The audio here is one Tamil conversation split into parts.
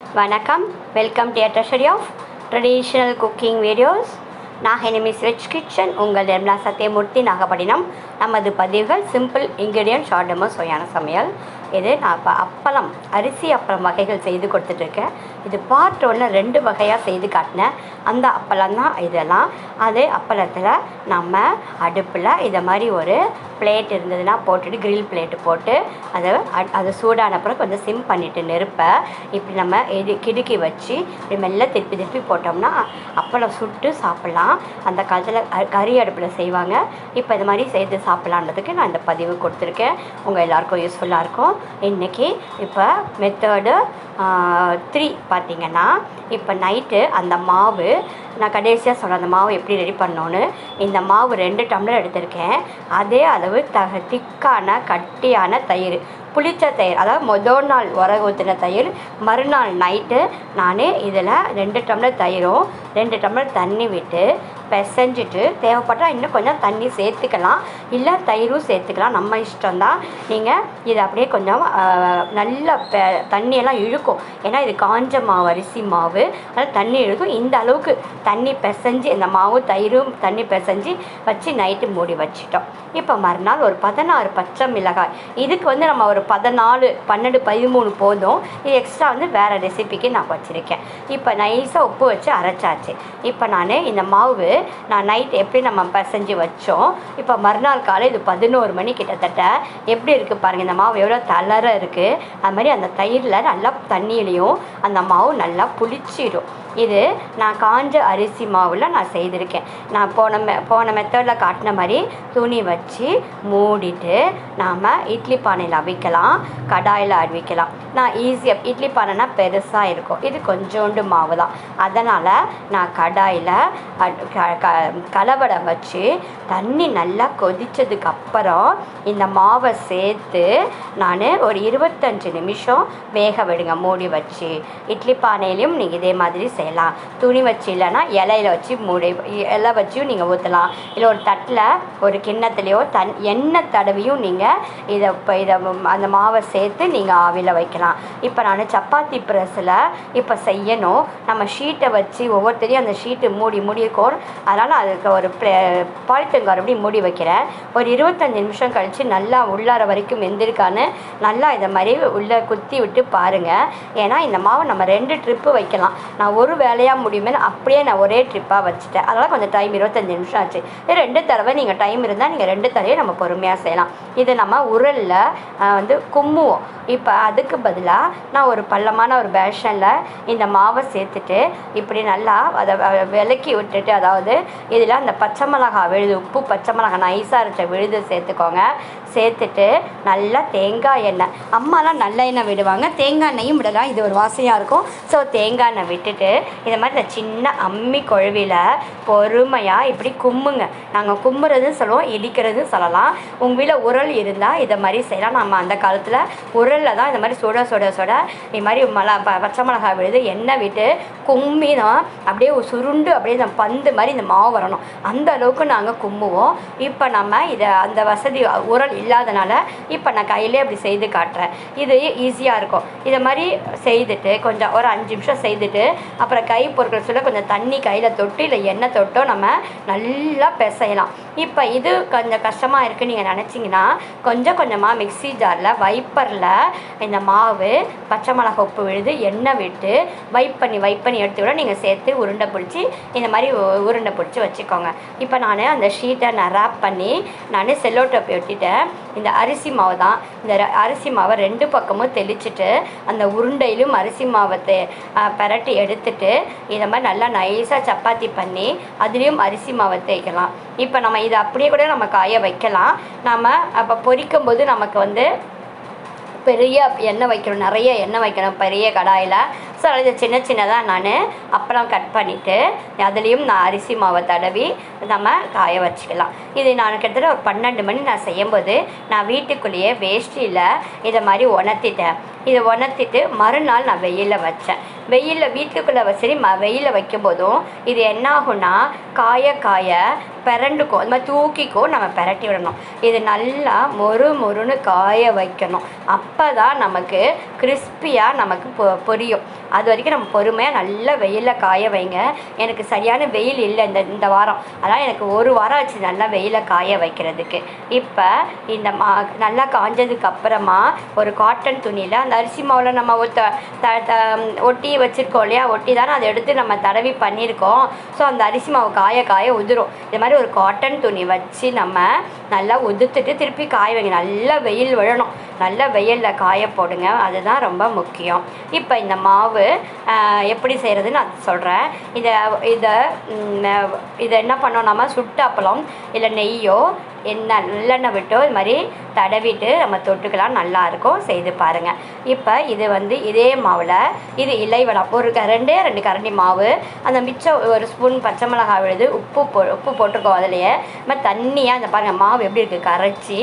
வணக்கம். Welcome to treasury of traditional cooking videos நான் மிஸ் வெஜ் கிச்சன் உங்கள் நிர்மலா சத்யமூர்த்தி நாகப்பட்டினம். நமது பதிவுகள் சிம்பிள் இன்க்ரீடியன்ட் ஷார்டமோ சுவையான சமையல். இது நான் இப்போ அப்பளம் அரிசி அப்பளம் வகைகள் செய்து கொடுத்துட்ருக்கேன். இது பார்ட் ஒன்று ரெண்டு வகையாக செய்து காட்டினேன். அந்த அப்பளம் தான் இதெல்லாம். அதே அப்பளத்தில் நம்ம அடுப்பில் இதை மாதிரி ஒரு பிளேட் இருந்ததுன்னா போட்டுட்டு கிரில் பிளேட்டு போட்டு அதை அ- அது சூடான அப்புறம் கொஞ்சம் சிம் பண்ணிவிட்டு நெருப்பை இப்படி நம்ம இது கிடுக்கி வச்சு இப்படி மெல்ல திருப்பி திருப்பி போட்டோம்னா அப்பளம் சுட்டு சாப்பிட்லாம். அந்த காலத்தில் கறி அடுப்பில் செய்வாங்க. இப்போ இது மாதிரி செய்து சாப்பிட்லான்றதுக்கு நான் இந்த பதிவு கொடுத்துருக்கேன். உங்கள் எல்லாருக்கும் யூஸ்ஃபுல்லாக இருக்கும். இன்றைக்கி இப்போ மெத்தடு த்ரீ பார்த்தீங்கன்னா இப்போ நைட்டு அந்த மாவு நான் கடைசியாக சொன்ன அந்த மாவு எப்படி ரெடி பண்ணோன்னு இந்த மாவு ரெண்டு டம்ளர் எடுத்திருக்கேன். அதே அளவு தக திக்கான கட்டியான தயிர் புளிச்ச தயிர் அதாவது முதல் நாள் உர ஊற்றின தயிர் மறுநாள் நைட்டு நான் இதில் ரெண்டு டம்ளர் தயிரும் ரெண்டு டம்ளர் தண்ணி விட்டு பிசைஞ்சிட்டு தேவைப்பட்டால் இன்னும் கொஞ்சம் தண்ணி சேர்த்துக்கலாம். இல்லை தயிரும் சேர்த்துக்கலாம். நம்ம இஷ்டம்தான். நீங்கள் இதை அப்படியே கொஞ்சம் நல்லா பெ தண்ணியெல்லாம் இழுக்கும். ஏன்னா இது காஞ்ச மாவு அரிசி மாவு. அதனால் தண்ணி இழுக்கும். இந்த அளவுக்கு தண்ணி பிசைஞ்சு இந்த மாவு தயிரும் தண்ணி பிசைஞ்சு வச்சு நைட்டு மூடி வச்சிட்டோம். இப்போ மறுநாள் ஒரு பதினாறு பச்சை மிளகாய். இதுக்கு வந்து நம்ம ஒரு பதினாலு பன்னெண்டு பதிமூணு போதும். இது எக்ஸ்ட்ரா வந்து வேறு ரெசிபிக்கு நான் வச்சுருக்கேன். இப்போ நைஸாக உப்பு வச்சு அரைச்சாச்சு. இப்போ நான் இந்த மாவு நான் நைட் எப்படி நம்ம பிசைஞ்சு வச்சோம்? இப்போ மறுநாள் காலை இது பதினோரு மணி கிட்டத்தட்ட. எப்படி இருக்குது பாருங்கள் இந்த மாவு எவ்வளோ தளர இருக்குது அது மாதிரி அந்த தயிரில் நல்லா தண்ணியிலையும் அந்த மாவு நல்லா புளிச்சிடும். இது நான் காஞ்ச அரிசி மாவில் நான் செய்திருக்கேன். நான் போன மெ போன மெத்தடில் காட்டின மாதிரி துணி வச்சு மூடிட்டு நாம் இட்லி பானையில் அவிக்கலாம் கடாயில் அவிக்கலாம். நான் ஈஸியாக இட்லி பானைனா பெருசாக இருக்கும். இது கொஞ்சோண்டு மாவு தான் அதனால் நான் கடாயில் க கலவடை வச்சு தண்ணி நல்லா கொதித்ததுக்கப்புறம் இந்த மாவை சேர்த்து நான் ஒரு இருபத்தஞ்சு நிமிஷம் வேக விடுங்க. மூடி வச்சு இட்லி பானையிலையும் நீங்கள் இதே மாதிரி செய்யலாம். துணி வச்சு இல்லைன்னா இலையில வச்சு மூடி இலை வச்சும் நீங்கள் ஊற்றலாம் இல்லை ஒரு தட்டில் ஒரு கிண்ணத்துலேயோ தன் எண்ணெய் தடவியும் நீங்கள் இதை இப்போ இதை அந்த மாவை சேர்த்து நீங்கள் ஆவியில் வைக்கலாம். இப்போ நான் சப்பாத்தி ப்ரெஸ்ஸில் இப்போ செய்யணும். நம்ம ஷீட்டை வச்சு ஒவ்வொருத்தரையும் அந்த ஷீட்டு மூடி மூடி கோ அதனால் அதுக்கு ஒரு பாலித்தன் கவர் அப்படி மூடி வைக்கிறேன். ஒரு இருபத்தஞ்சி நிமிஷம் கழித்து நல்லா உள்ளார வரைக்கும் வெந்திருக்கான்னு நல்லா இதை மாதிரி உள்ளே குத்தி விட்டு பாருங்கள் ஏன்னா இந்த மாவை நம்ம ரெண்டு ட்ரிப்பு வைக்கலாம். நான் ஒரு வேலையாக முடியுமே அப்படியே நான் ஒரே ட்ரிப்பாக வச்சுட்டேன். அதனால் கொஞ்சம் டைம் இருபத்தஞ்சி நிமிஷம் ஆச்சு. ரெண்டு தடவை நீங்கள் டைம் இருந்தால் நீங்கள் ரெண்டு தடவையும் நம்ம பொறுமையாக செய்யலாம். இது நம்ம உரலில் வந்து கும்முவோம். இப்போ அதுக்கு பதிலாக நான் ஒரு பள்ளமான ஒரு பேஷனில் இந்த மாவை சேர்த்துட்டு இப்படி நல்லா அதை வ- விலக்கி விட்டுட்டு அதாவது இதில் அந்த பச்சை மிளகா விழுது உப்பு பச்சை மிளகா நைஸாக இருக்க விழுது சேர்த்துக்கோங்க. சேர்த்துட்டு நல்லா தேங்காய் எண்ணெய். அம்மாலாம் நல்ல எண்ணெய் விடுவாங்க. தேங்காய் எண்ணெயும் விடலாம். இது ஒரு வாசையாக இருக்கும். ஸோ தேங்காய் எண்ணெய் விட்டுட்டு இந்த மாதிரி இந்த சின்ன அம்மி கொழுவியில் பொறுமையாக இப்படி கும்புங்க நாங்கள் கும்புறதும் சொல்லுவோம் இடிக்கிறதுன்னு சொல்லலாம். உங்கள் வீட்டில் உரல் இருந்தால் இதை மாதிரி செய்யலாம். நம்ம அந்த காலத்தில் உரலில் தான் இந்த மாதிரி சுட சுட சுட இது மாதிரி மல ப பச்சை மிளகாய் விழுது எண்ணெய் விட்டு கும்மி தான் அப்படியே சுருண்டு அப்படியே இந்த பந்து மாதிரி இந்த மாவு வரணும். அந்த அளவுக்கு நாங்கள் கும்புவோம் இப்போ நம்ம இதை அந்த வசதி உரல் இல்லாதனால இப்போ நான் கையிலே அப்படி செய்து காட்டுறேன். இது ஈஸியாக இருக்கும். இதை மாதிரி செய்துட்டு கொஞ்சம் ஒரு அஞ்சு நிமிஷம் செய்துட்டு அப்புறம் கை பொருட்கள் சொல்ல கொஞ்சம் தண்ணி கையில் தொட்டு இல்லை எண்ணெய் தொட்டோ நம்ம நல்லா பிசையலாம். இப்போ இது கொஞ்சம் கஷ்டமாக இருக்குன்னு நீங்கள் நினச்சிங்கன்னா கொஞ்சம் கொஞ்சமாக மிக்ஸி ஜாரில் வைப்பரில் இந்த மாவு பச்சை மிளகா உப்பு விழுது எண்ணெய் விட்டு வைப் பண்ணி வைப் பண்ணி எடுத்து விட நீங்கள் சேர்த்து உருண்டை பிடிச்சி இந்த மாதிரி உருண்டை பிடிச்சி வச்சுக்கோங்க. இப்போ நான் அந்த ஷீட்டை நான் ரேப் பண்ணி நான் செல்லோ டோப்பி ஒட்டிட்டேன். இந்த அரிசி மாவு தான். இந்த அரிசி மாவை ரெண்டு பக்கமும் தெளிச்சுட்டு அந்த உருண்டையிலும் அரிசி மாவை பரட்டி பிரட்டி எடுத்துட்டு இதை மாதிரி நல்லா நைஸாக சப்பாத்தி பண்ணி அதுலேயும் அரிசி மாவை தேய்க்கலாம். இப்போ நம்ம இதை அப்படியே கூட நம்ம காய வைக்கலாம். நம்ம அப்போ பொரிக்கும் போது நமக்கு வந்து பெரிய எண்ணெய் வைக்கணும். நிறைய எண்ணெய் வைக்கணும். பெரிய கடாயில். ஸோ அரைஞ்ச சின்ன சின்னதாக நான் அப்பளம் கட் பண்ணிவிட்டு அதுலேயும் நான் அரிசி மாவை தடவி நம்ம காய வச்சுக்கலாம். இது நான் கிட்டத்தட்ட ஒரு பன்னெண்டு மணி நான் செய்யும்போது நான் வீட்டுக்குள்ளேயே வேஷ்டியில் இதை மாதிரி உணர்த்திட்டேன். இதை உணர்த்திட்டு மறுநாள் நான் வெயிலில் வச்சேன். வெயிலில் வீட்டுக்குள்ளே சரி ம வெயிலில் வைக்கும்போதும் இது என்ன ஆகும்னா காய காய பிரண்டுக்கும் அது மாதிரி தூக்கிக்கும் நம்ம பரட்டி விடணும். இது நல்லா மொறு மொறுன்னு காய வைக்கணும். அப்போ தான் நமக்கு கிறிஸ்பியாக நமக்கு பொ பொரியும். அது வரைக்கும் நம்ம பொறுமையாக நல்லா வெயிலில் காய வைங்க. எனக்கு சரியான வெயில் இல்லை இந்த இந்த வாரம். அதனால் எனக்கு ஒரு வாரம் ஆச்சு நல்லா வெயிலில் காய வைக்கிறதுக்கு. இப்போ இந்த மா நல்லா காஞ்சதுக்கு அப்புறமா ஒரு காட்டன் துணியில் அந்த அரிசி மாவில் நம்ம ஒத்த த த ஒட்டி வச்சுருக்கோம் இல்லையா? ஒட்டி தானே அதை எடுத்து நம்ம தடவி பண்ணியிருக்கோம். ஸோ அந்த அரிசி மாவு காய காய உதிரும். இது மாதிரி ஒரு காட்டன் துணி வச்சு நம்ம நல்லா உதுத்துட்டு திருப்பி காய வைங்க. நல்லா வெயில் விழணும். நல்லா வெயிலில் காய போடுங்க. அதுதான் ரொம்ப முக்கியம். இப்போ இந்த மாவு ஆஹ், எப்படி செய்கிறதுன்னு நான் சொல்கிறேன் இதை இதை இதை என்ன பண்ணோம் நம்ம? சுட்ட அப்பளம் இல்லை நெய்யோ என்ன நல்லெண்ணெய் விட்டோ இது மாதிரி தடவிட்டு நம்ம தொட்டுக்கலாம். நல்லாயிருக்கும் செய்து பாருங்கள் இப்போ இது வந்து இதே மாவில் இது இலைவடை. ஒரு ரெண்டே ரெண்டு கரண்டி மாவு. அந்த மிச்சம் ஒரு ஸ்பூன் பச்சை மிளகாய் விழுது உப்பு போ உப்பு போட்டிருக்கோம் அதுலேயே. நம்ம தண்ணியாக இந்த பாருங்கள் மாவு எப்படி இருக்குது கரைச்சி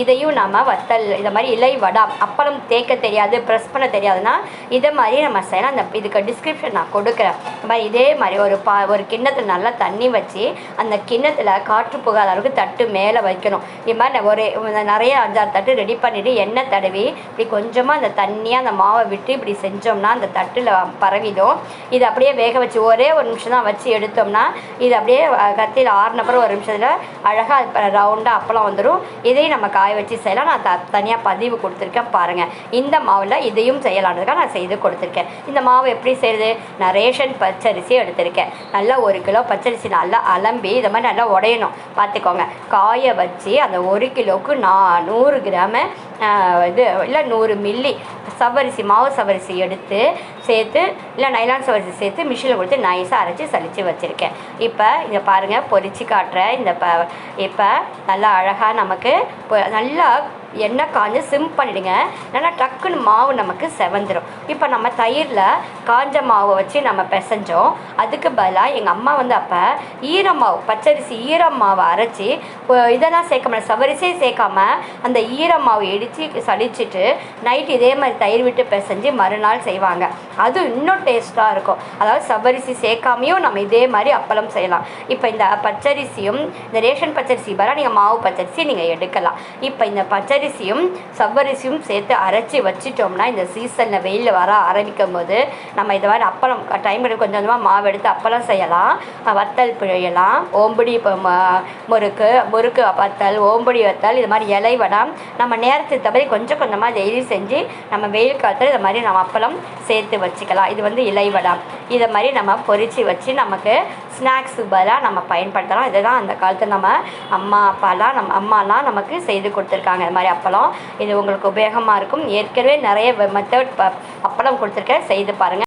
இதையும் நம்ம வத்தல் இதை மாதிரி இலை வடம் அப்பளம் தேய்க்க தெரியாது ப்ரெஸ் பண்ண தெரியாதுன்னா இதை மாதிரி நம்ம செய்யலாம். அந்த இதுக்கு டிஸ்கிரிப்ஷன் நான் கொடுக்குறேன். இந்த மாதிரி இதே மாதிரி ஒரு பா ஒரு கிண்ணத்தில் நல்லா தண்ணி வச்சு அந்த கிண்ணத்தில் காற்று புகாத அளவுக்கு தட்டு மேலே வைக்கணும். இது மாதிரி ஒரு நிறைய அஞ்சாறு தட்டு ரெடி பண்ணிவிட்டு எண்ணெய் தடவி இப்படி கொஞ்சமாக அந்த தண்ணியாக அந்த மாவை விட்டு இப்படி செஞ்சோம்னா அந்த தட்டில் பரவிடும். இது அப்படியே வேக வச்சு ஒரே ஒரு நிமிஷம் தான் வச்சு எடுத்தோம்னா இது அப்படியே கத்தியில் ஆறுனப்புறம் ஒரு நிமிஷத்தில் அழகாக ரவுண்டாக அப்பளம் வந்துடும் இதையும் நம்ம காய வச்சு செய்யலாம். நான் த தனியாக பதிவு கொடுத்துருக்கேன் பாருங்கள் இந்த மாவில் இதையும் செய்யலான்றதுக்காக நான் செய்து கொடுத்துருக்கேன். இந்த மாவு எப்படி செய்யுது நான் ரேஷன் பச்சரிசி எடுத்திருக்கேன். நல்லா ஒரு கிலோ பச்சரிசி நல்லா அலம்பி இதை மாதிரி நல்லா உடையணும். பார்த்துக்கோங்க. காய வச்சு அந்த ஒரு கிலோவுக்கு நான் நூறு கிராம இது இல்லை நூறு மில்லி சவரிசி மாவு சவரிசி எடுத்து சேர்த்து இல்லை நைலான் சவரிசி சேர்த்து மிஷினில் கொடுத்து நைஸாக அரைச்சி சலித்து வச்சுருக்கேன். இப்போ இதை பாருங்கள் பொறிச்சு காட்டுற இந்த ப இப்போ நல்லா அழகாக நமக்கு நல்லா எண்ணெய் காஞ்சு சிம் பண்ணிவிடுங்க நல்லா டக்குன்னு மாவு நமக்கு செவந்துடும் இப்போ நம்ம தயிரில் காஞ்ச மாவை வச்சு நம்ம பிசைஞ்சோம். அதுக்கு பதிலாக எங்கள் அம்மா வந்து அப்போ ஈரம் மாவு பச்சரிசி ஈரம் மாவை அரைச்சி இதெல்லாம் சேர்க்க மாட்டேன் சவரிசே சேர்க்காம அந்த ஈரம் மாவு இடித்து சளிச்சிட்டு நைட் இதே மாதிரி தயிர் விட்டு பிசைஞ்சு மறுநாள் செய்வாங்க. அது இன்னும் டேஸ்ட்டாக இருக்கும். அதாவது சவரிசி சேர்க்காமையும் நம்ம இதே மாதிரி அப்பளம் செய்யலாம். இப்போ இந்த பச்சரிசியும் இந்த ரேஷன் பச்சரிசி பதிலாக நீங்கள் மாவு பச்சரிசி நீங்கள் எடுக்கலாம். இப்போ இந்த பச்சரிசியும் சவ்வரிசியும் சேர்த்து அரைச்சி வச்சிட்டோம்னா இந்த சீசனில் வெயிலில் வர ஆரம்பிக்கும் போது நம்ம இதை மாதிரி அப்பளம் டைம் எடுத்து கொஞ்சம் கொஞ்சமாக மாவு எடுத்து அப்பளம் செய்யலாம். வத்தல் பிழையலாம். ஓம்புடி இப்போ ம- முறுக்கு முறுக்கு வத்தல் ஓம்புடி வத்தல் இது மாதிரி இலை வடம் நம்ம நேரத்துக்கு தகுதி கொஞ்சம் கொஞ்சமாக டெய்லி செஞ்சு நம்ம வெயில் காலத்தில் இது மாதிரி நம்ம அப்பளம் சேர்த்து வச்சுக்கலாம். இது வந்து இலை வடம் இதை மாதிரி நம்ம பொறிச்சு வச்சு நமக்கு ஸ்நாக்ஸ் பதிலாக நம்ம பயன்படுத்தலாம். இதுதான் அந்த காலத்தில் நம்ம அம்மா அப்பாலாம் நம்ம அம்மாலாம் நமக்கு செய்து கொடுத்துருக்காங்க. இது மாதிரி அப்பளம் இது உங்களுக்கு உபயோகமாக இருக்கும். ஏற்கனவே நிறைய மெத்தட் அப்பளம் கொடுத்துருக்கேன். செய்து பாருங்கள்